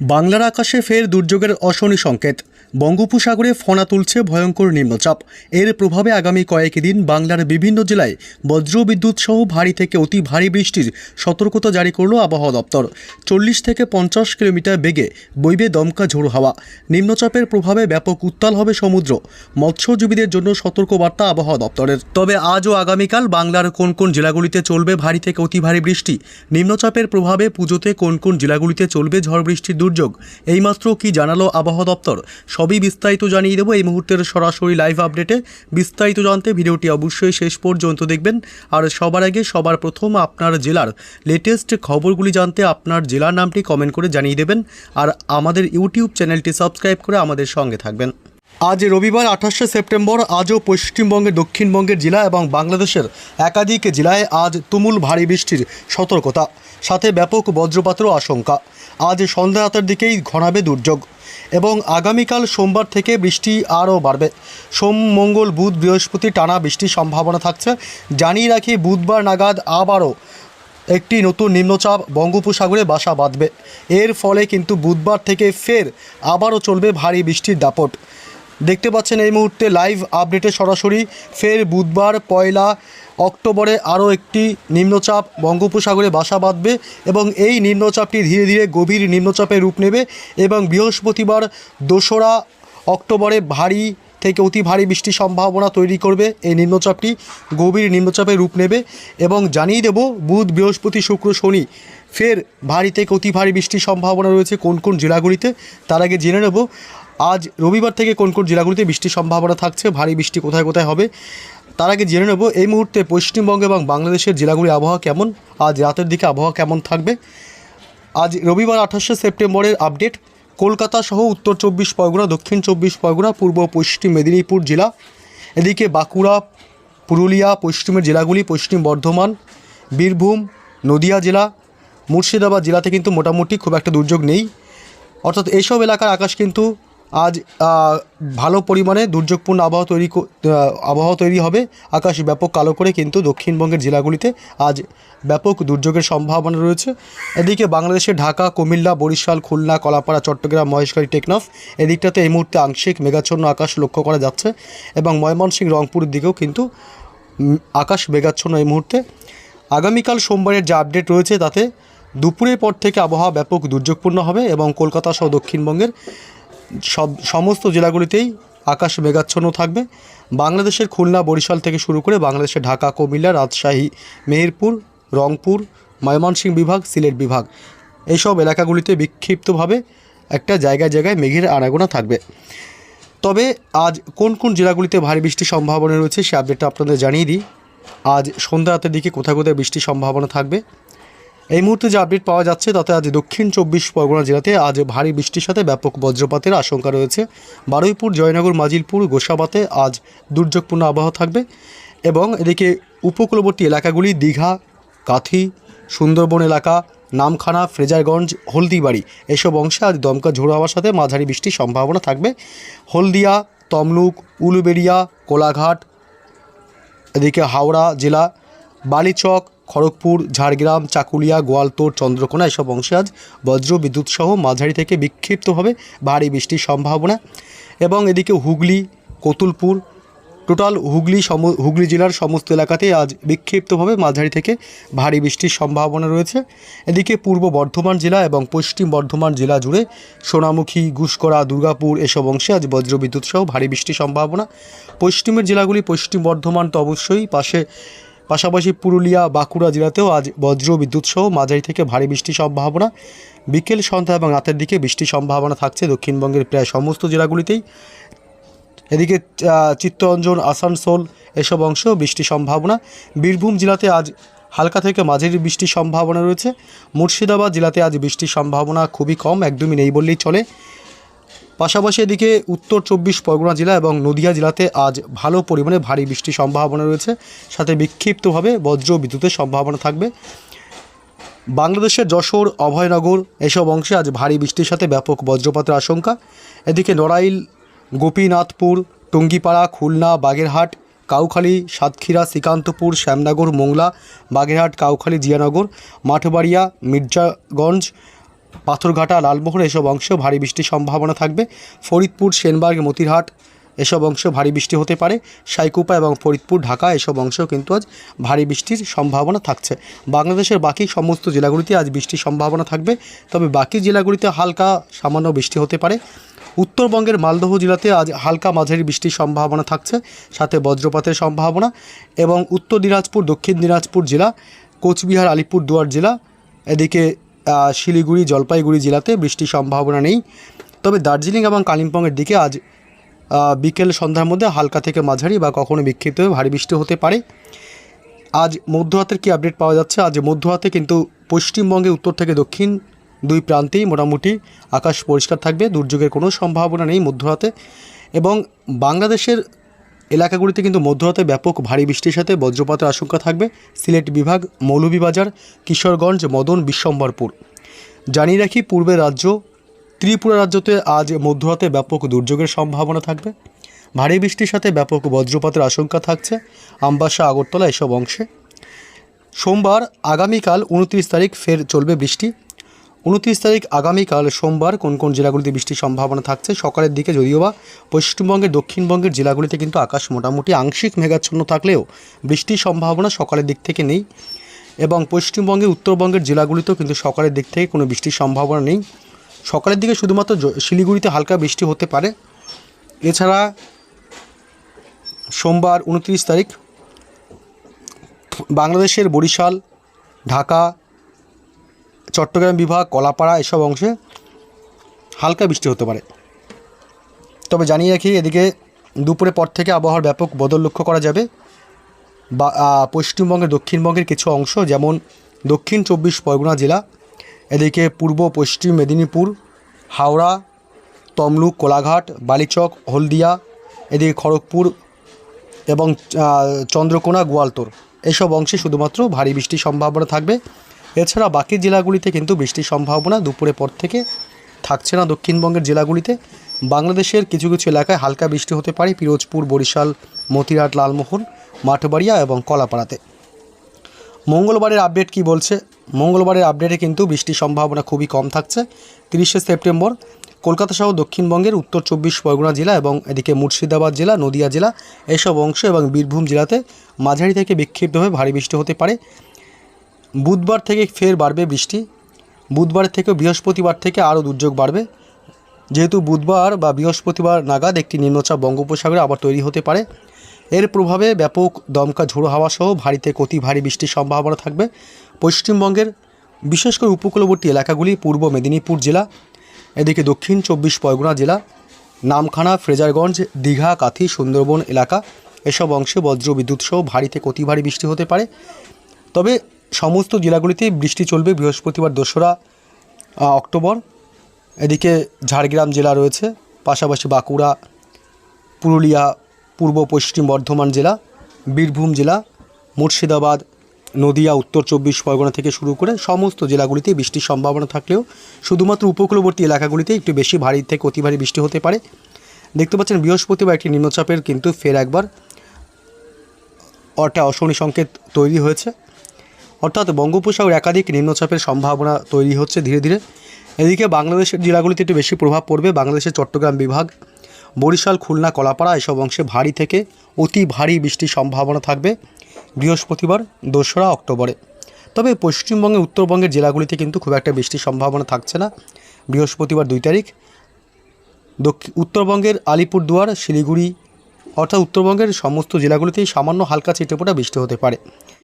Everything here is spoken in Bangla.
বাংলার আকাশে ফের দুর্যোগের অশনি সংকেত। বঙ্গোপসাগরে ফনা তুলছে ভয়ঙ্কর নিম্নচাপ। এর প্রভাবে আগামী কয়েকদিন বাংলার বিভিন্ন জেলায় বজ্রবিদ্যুৎ সহ ভারী থেকে অতি ভারী বৃষ্টির সতর্কতা জারি করল আবহাওয়া দপ্তর। চল্লিশ থেকে পঞ্চাশ কিলোমিটার বেগে বইবে দমকা ঝোড়ো হাওয়া। নিম্নচাপের প্রভাবে ব্যাপক উত্তাল হবে সমুদ্র। মৎস্যজীবীদের জন্য সতর্কবার্তা আবহাওয়া দপ্তরের। তবে আজ ও আগামীকাল বাংলার কোন কোন জেলাগুলিতে চলবে ভারী থেকে অতি ভারী বৃষ্টি? নিম্নচাপের প্রভাবে পুজোতে কোন কোন জেলাগুলিতে চলবে ঝড় বৃষ্টির দুর্যোগ? এইমাত্র কি জানালো আবহাওয়া দপ্তর? সবই বিস্তারিত জানিয়ে দেবো। এই মুহূর্তের সরাসরি লাইভ আপডেটে বিস্তারিত জানতে ভিডিওটি অবশ্যই শেষ পর্যন্ত দেখবেন। আর সবার আগে, সবার প্রথম আপনার জেলার লেটেস্ট খবরগুলি জানতে আপনার জেলার নামটি কমেন্ট করে জানিয়ে দেবেন। আর আমাদের ইউটিউব চ্যানেলটি সাবস্ক্রাইব করে আমাদের সঙ্গে থাকবেন। আজ রবিবার, আঠাশে সেপ্টেম্বর, আজও পশ্চিমবঙ্গের, দক্ষিণবঙ্গের জেলা এবং বাংলাদেশের একাধিক জেলায় আজ তুমুল ভারী বৃষ্টির সতর্কতা। সাথে ব্যাপক বজ্রপাতেরও আশঙ্কা। আজ সন্ধ্যা রাতের দিকেই ঘনাবে দুর্যোগ। এবং আগামীকাল সোমবার থেকে বৃষ্টি আরও বাড়বে। সোম, মঙ্গল, বুধ, বৃহস্পতি টানা বৃষ্টির সম্ভাবনা থাকছে। জানিয়ে রাখি, বুধবার নাগাদ আবারও একটি নতুন নিম্নচাপ বঙ্গোপসাগরে বাসা বাঁধবে। এর ফলে কিন্তু বুধবার থেকে ফের আবারও চলবে ভারী বৃষ্টির দাপট। দেখতে পাচ্ছেন এই মুহূর্তে লাইভ আপডেটে সরাসরি ফের বুধবার পয়লা অক্টোবরে আরও একটি নিম্নচাপ বঙ্গোপসাগরে বাসা বাঁধবে এবং এই নিম্নচাপটি ধীরে ধীরে গভীর নিম্নচাপে রূপ নেবে এবং বৃহস্পতিবার দোসরা অক্টোবরে ভারী থেকে অতি ভারী বৃষ্টির সম্ভাবনা তৈরি করবে। এই নিম্নচাপটি গভীর নিম্নচাপে রূপ নেবে এবং জানিয়ে দেব বুধ, বৃহস্পতি, শুক্র, শনি ফের ভারী থেকে অতি ভারী বৃষ্টির সম্ভাবনা রয়েছে কোন কোন জেলাগুলিতে। তার আগে জেনে নেব আজ রবিবার থেকে কোন কোন জেলাগুলিতে বৃষ্টির সম্ভাবনা থাকছে, ভারী বৃষ্টি কোথায় কোথায় হবে, তার আগে জেনে নেব এই মুহূর্তে পশ্চিমবঙ্গ এবং বাংলাদেশের জেলাগুলির আবহাওয়া কেমন, আজ রাতের দিকে আবহাওয়া কেমন থাকবে, আজ রবিবার আঠাশে সেপ্টেম্বরের আপডেট, কলকাতা সহ উত্তর চব্বিশ পরগনা, দক্ষিণ চব্বিশ পরগনা, পূর্ব পশ্চিম মেদিনীপুর জেলা, এদিকে বাঁকুড়া, পুরুলিয়া, পশ্চিমের জেলাগুলি, পশ্চিম বর্ধমান, বীরভূম, নদিয়া জেলা, মুর্শিদাবাদ জেলাতে কিন্তু মোটামুটি খুব একটা দুর্যোগ নেই, অর্থাৎ এইসব এলাকার আকাশ কিন্তু আজ ভালো পরিমাণে দুর্যোগপূর্ণ আবহাওয়া তৈরি আবহাওয়া তৈরি হবে। আকাশ ব্যাপক কালো করে কিন্তু দক্ষিণবঙ্গের জেলাগুলিতে আজ ব্যাপক দুর্যোগের সম্ভাবনা রয়েছে। এদিকে বাংলাদেশে ঢাকা, কুমিল্লা, বরিশাল, খুলনা, কলাপাড়া, চট্টগ্রাম, মহেশখালী, টেকনাফ এদিকটাতে এই মুহূর্তে আংশিক মেঘাচ্ছন্ন আকাশ লক্ষ্য করা যাচ্ছে এবং ময়মনসিংহ রংপুরের দিকেও কিন্তু আকাশ মেঘাচ্ছন্ন এই মুহূর্তে। আগামীকাল সোমবারের যে আপডেট রয়েছে তাতে দুপুরের পর থেকে আবহাওয়া ব্যাপক দুর্যোগপূর্ণ হবে এবং কলকাতা সহ দক্ষিণবঙ্গের সব সমস্ত জেলাগুলিতেই আকাশ মেঘাচ্ছন্ন থাকবে। বাংলাদেশের খুলনা, বরিশাল থেকে শুরু করে বাংলাদেশের ঢাকা, কুমিল্লা, রাজশাহী, মেহেরপুর, রংপুর, ময়মনসিংহ বিভাগ, সিলেট বিভাগ এইসব এলাকাগুলিতে বিক্ষিপ্তভাবে একটা জায়গায় জায়গায় মেঘের আনাগোনা থাকবে। তবে আজ কোন কোন জেলাগুলিতে ভারী বৃষ্টির সম্ভাবনা রয়েছে সে আপডেটটা আপনাদের জানিয়ে দিই। আজ সন্ধ্যা রাতের দিকে কোথায় কোথায় বৃষ্টির সম্ভাবনা থাকবে এই মুহূর্তে যে আপডেট পাওয়া যাচ্ছে, তাতে আজ দক্ষিণ চব্বিশ পরগনা জেলাতে আজ ভারী বৃষ্টির সাথে ব্যাপক বজ্রপাতের আশঙ্কা রয়েছে। বারুইপুর, জয়নগর, মাজিলপুর, গোসাবাতে আজ দুর্যোগপূর্ণ আবহাওয়া থাকবে এবং এদিকে উপকূলবর্তী এলাকাগুলি দীঘা, কাথি, সুন্দরবন এলাকা, নামখানা, ফ্রেজারগঞ্জ, হলদিবাড়ি এসব অংশে আজ দমকা ঝোড়ো হওয়ার সাথে মাঝারি বৃষ্টির সম্ভাবনা থাকবে। হলদিয়া, তমলুক, উলুবেড়িয়া, কোলাঘাট, এদিকে হাওড়া জেলা, বালিচক খড়গপুর, ঝাড়গ্রাম, চাকুলিয়া গোয়ালতোড় চন্দ্রকোনা এসব অংশে আজ বজ্র বিদ্যুৎ সহ মাঝারি থেকে বিক্ষিপ্তভাবে ভারী বৃষ্টির সম্ভাবনা। এবং এদিকে হুগলি, কতুলপুর, টোটাল হুগলি সম, হুগলি জেলার সমস্ত এলাকাতে আজ বিক্ষিপ্তভাবে মাঝারি থেকে ভারী বৃষ্টির সম্ভাবনা রয়েছে। এদিকে পূর্ব বর্ধমান জেলা এবং পশ্চিম বর্ধমান জেলা জুড়ে সোনামুখী গুসকরা দুর্গাপুর এসব অংশে আজ বজ্রবিদ্যুৎ সহ ভারী বৃষ্টির সম্ভাবনা। পশ্চিমের জেলাগুলি পশ্চিম বর্ধমান তো অবশ্যই, পাশে পাশাপাশি পুরুলিয়া, বাঁকুড়া জেলাতেও আজ বজ্র বিদ্যুৎ সহ মাঝারি থেকে ভারী বৃষ্টির সম্ভাবনা। বিকেল সন্ধ্যা এবং রাতের দিকে বৃষ্টির সম্ভাবনা থাকছে। দক্ষিণবঙ্গের প্রায় সমস্ত জেলাগুলিতেই। এদিকে চিত্তরঞ্জন, আসানসোল এসব অংশেও বৃষ্টির সম্ভাবনা। বীরভূম জেলাতে আজ হালকা থেকে মাঝারি বৃষ্টির সম্ভাবনা রয়েছে। মুর্শিদাবাদ জেলাতে আজ বৃষ্টির সম্ভাবনা খুবই কম, একদমই নেই বললেই চলে। পাশাপাশি এদিকে উত্তর চব্বিশ পরগনা জেলা এবং নদিয়া জেলাতে আজ ভালো পরিমাণে ভারী বৃষ্টির সম্ভাবনা রয়েছে। সাথে বিক্ষিপ্তভাবে বজ্র বিদ্যুতের সম্ভাবনা থাকবে। বাংলাদেশের যশোর, অভয়নগর এসব অংশে আজ ভারী বৃষ্টির সাথে ব্যাপক বজ্রপাতের আশঙ্কা। এদিকে নড়াইল, গোপীনাথপুর, টঙ্গিপাড়া, খুলনা, বাগেরহাট, কাউখালী, সাতক্ষীরা, শ্রীকান্তপুর, শ্যামনগর, মোংলা, বাগেরহাট, কাউখালী, জিয়ানগর, মাঠবাড়িয়া, মির্জাগঞ্জ পাথরঘাটা লালমোহন এসব অংশে ভারী বৃষ্টির সম্ভাবনা থাকবে। ফরিদপুর সেনবাগ মতিরহাট এসব অংশ ভারী বৃষ্টি হতে পারে। সাইকুপা এবং ফরিদপুর, ঢাকা এসব অংশেও কিন্তু আজ ভারী বৃষ্টির সম্ভাবনা থাকছে। বাংলাদেশের বাকি সমস্ত জেলাগুলিতে আজ বৃষ্টির সম্ভাবনা থাকবে, তবে বাকি জেলাগুলিতে হালকা সামান্য বৃষ্টি হতে পারে। উত্তরবঙ্গের মালদহ জেলাতে আজ হালকা মাঝারি বৃষ্টির সম্ভাবনা থাকছে, সাথে বজ্রপাতের সম্ভাবনা এবং উত্তর দিনাজপুর, দক্ষিণ দিনাজপুর জেলা, কোচবিহার আলিপুর দুয়ার জেলা, এদিকে শিলিগুড়ি, জলপাইগুড়ি জেলাতে বৃষ্টির সম্ভাবনা নেই। তবে দার্জিলিং এবং কালিম্পংয়ের দিকে আজ বিকেল সন্ধ্যার মধ্যে হালকা থেকে মাঝারি বা কখনো বিক্ষিপ্ত ভারী বৃষ্টি হতে পারে। আজ মধ্যহাতের কি আপডেট পাওয়া যাচ্ছে? আজ মধ্যহাতে কিন্তু পশ্চিমবঙ্গে উত্তর থেকে দক্ষিণ দুই প্রান্তেই মোটামুটি আকাশ পরিষ্কার থাকবে। দুর্যোগের কোনো সম্ভাবনা নেই মধ্যরাতে। এবং বাংলাদেশের এলাকাগুলিতে কিন্তু মধ্যরাতে ব্যাপক ভারী বৃষ্টির সাথে বজ্রপাতের আশঙ্কা থাকবে। সিলেট বিভাগ, মৌলভীবাজার, কিশোরগঞ্জ, মদন, বিশ্বম্বরপুর। জানিয়ে রাখি, পূর্বের রাজ্য, ত্রিপুরা রাজ্যতে আজ মধ্যরাতে ব্যাপক দুর্যোগের সম্ভাবনা থাকবে। ভারী বৃষ্টির সাথে ব্যাপক বজ্রপাতের আশঙ্কা থাকছে আমবাসা, আগরতলা এসব অংশে। সোমবার আগামীকাল উনত্রিশ তারিখ ফের চলবে বৃষ্টি। উনত্রিশ তারিখ আগামীকাল সোমবার কোন কোন জেলাগুলিতে বৃষ্টির সম্ভাবনা থাকছে সকালের দিকে যদিও বা পশ্চিমবঙ্গের দক্ষিণবঙ্গের জেলাগুলিতে কিন্তু আকাশ মোটামুটি আংশিক মেঘাচ্ছন্ন থাকলেও বৃষ্টির সম্ভাবনা সকালের দিক থেকে নেই এবং পশ্চিমবঙ্গের, উত্তরবঙ্গের জেলাগুলিতেও কিন্তু সকালের দিক থেকে কোনো বৃষ্টির সম্ভাবনা নেই। সকালের দিকে শুধুমাত্র শিলিগুড়িতে হালকা বৃষ্টি হতে পারে। এছাড়া সোমবার উনত্রিশ তারিখ বাংলাদেশের বরিশাল, ঢাকা চট্টগ্রাম বিভাগ, কলাপাড়া এসব অংশে হালকা বৃষ্টি হতে পারে। তবে জানিয়ে রাখি, এদিকে দুপুরের পর থেকে আবহাওয়ার ব্যাপক বদল লক্ষ্য করা যাবে। বা পশ্চিমবঙ্গের, দক্ষিণবঙ্গের কিছু অংশ, যেমন দক্ষিণ চব্বিশ পরগনা জেলা, এদিকে পূর্ব, পশ্চিম মেদিনীপুর, হাওড়া, তমলুক, কোলাঘাট, বালিচক, হলদিয়া, এদিকে খড়গপুর এবং চন্দ্রকোনা, গোয়ালতোর। এসব অংশে শুধুমাত্র ভারী বৃষ্টির সম্ভাবনা থাকবে। এছাড়া বাকি জেলাগুলিতে কিন্তু বৃষ্টির সম্ভাবনা দুপুরের পর থেকে থাকছে না। দক্ষিণবঙ্গের জেলাগুলিতে বাংলাদেশের কিছু কিছু এলাকায় হালকা বৃষ্টি হতে পারে। পিরোজপুর, বরিশাল মতিরাট লালমোহন, মাঠবাড়িয়া এবং কলাপাড়াতে। মঙ্গলবারের আপডেট কি বলছে? মঙ্গলবারের আপডেটে কিন্তু বৃষ্টির সম্ভাবনা খুবই কম থাকছে। তিরিশে সেপ্টেম্বর কলকাতা সহ দক্ষিণবঙ্গের উত্তর চব্বিশ পরগনা জেলা এবং এদিকে মুর্শিদাবাদ জেলা, নদিয়া জেলা, এসব অংশ এবং বীরভূম জেলাতে মাঝারি থেকে বিক্ষিপ্তভাবে ভারী বৃষ্টি হতে পারে। বুধবার থেকে ফের বাড়বে বৃষ্টি। বুধবার থেকে বৃহস্পতিবার থেকে আরও দুর্যোগ বাড়বে। যেহেতু বুধবার বা বৃহস্পতিবার নাগাদ একটি নিম্নচাপ বঙ্গোপসাগরে আবার তৈরি হতে পারে। এর প্রভাবে ব্যাপক দমকা ঝোড়ো হাওয়া সহ ভারী থেকে অতি ভারী বৃষ্টির সম্ভাবনা থাকবে পশ্চিমবঙ্গের। বিশেষ করে উপকূলবর্তী এলাকাগুলি পূর্ব মেদিনীপুর জেলা, এদিকে দক্ষিণ চব্বিশ পরগনা জেলা, নামখানা, ফ্রেজারগঞ্জ, দীঘা, কাথি, সুন্দরবন এলাকা, এসব অংশে বজ্র বিদ্যুৎ সহ ভারী থেকে অতি ভারী বৃষ্টি হতে পারে। তবে সমস্ত জেলাগুলিতে বৃষ্টি চলবে। বৃহস্পতিবার দোসরা অক্টোবর। এদিকে ঝাড়গ্রাম জেলা রয়েছে, পাশাপাশি বাঁকুড়া, পুরুলিয়া, পূর্ব পশ্চিম বর্ধমান জেলা, বীরভূম জেলা, মুর্শিদাবাদ, নদিয়া, উত্তর চব্বিশ পরগনা থেকে শুরু করে সমস্ত জেলাগুলিতে বৃষ্টির সম্ভাবনা থাকলেও শুধুমাত্র উপকূলবর্তী এলাকাগুলিতে একটু বেশি ভারী থেকে অতি ভারী বৃষ্টি হতে পারে। দেখতে পাচ্ছেন, বৃহস্পতিবার একটি নিম্নচাপের কিন্তু ফের একবার একটা অশনি সংকেত তৈরি হয়েছে। অর্থাৎ বঙ্গোপসাগর একাধিক নিম্নচাপের সম্ভাবনা তৈরি হচ্ছে ধীরে ধীরে। এদিকে বাংলাদেশের জেলাগুলিতে একটু বেশি প্রভাব পড়বে। বাংলাদেশের চট্টগ্রাম বিভাগ, বরিশাল, খুলনা, কলাপাড়া এসব অংশে ভারী থেকে অতি ভারী বৃষ্টির সম্ভাবনা থাকবে বৃহস্পতিবার, দোসরা অক্টোবরে। তবে পশ্চিমবঙ্গে, উত্তরবঙ্গের জেলাগুলিতে কিন্তু খুব একটা বৃষ্টির সম্ভাবনা থাকছে না। বৃহস্পতিবার দুই তারিখ দক্ষিণ উত্তরবঙ্গের আলিপুরদুয়ার, শিলিগুড়ি, অর্থাৎ উত্তরবঙ্গের সমস্ত জেলাগুলিতেই সামান্য হালকা ছিটেফোঁটা বৃষ্টি হতে পারে।